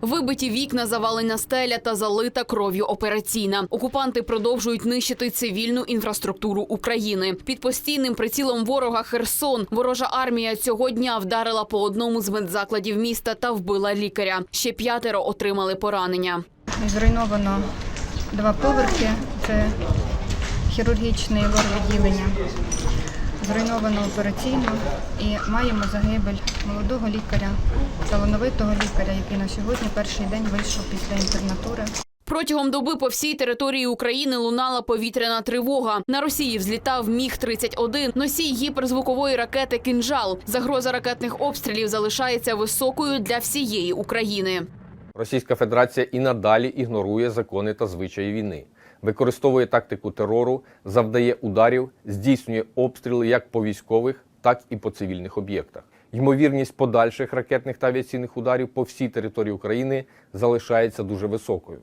Вибиті вікна, завалена стеля та залита кров'ю операційна. Окупанти продовжують нищити цивільну інфраструктуру України. Під постійним прицілом ворога Херсон. Ворожа армія цього дня вдарила по одному з медзакладів міста та вбила лікаря. Ще п'ятеро отримали поранення. Зруйновано два поверхи, це хірургічне лор-відділення. Зруйновано операційну і маємо загибель молодого лікаря, талановитого лікаря, який на сьогодні перший день вийшов після інтернатури. Протягом доби по всій території України лунала повітряна тривога. На Росії взлітав міг 31 носій гіперзвукової ракети «Кинжал». Загроза ракетних обстрілів залишається високою для всієї України. Російська Федерація і надалі ігнорує закони та звичаї війни, використовує тактику терору, завдає ударів, здійснює обстріли як по військових, так і по цивільних об'єктах. Ймовірність подальших ракетних та авіаційних ударів по всій території України залишається дуже високою.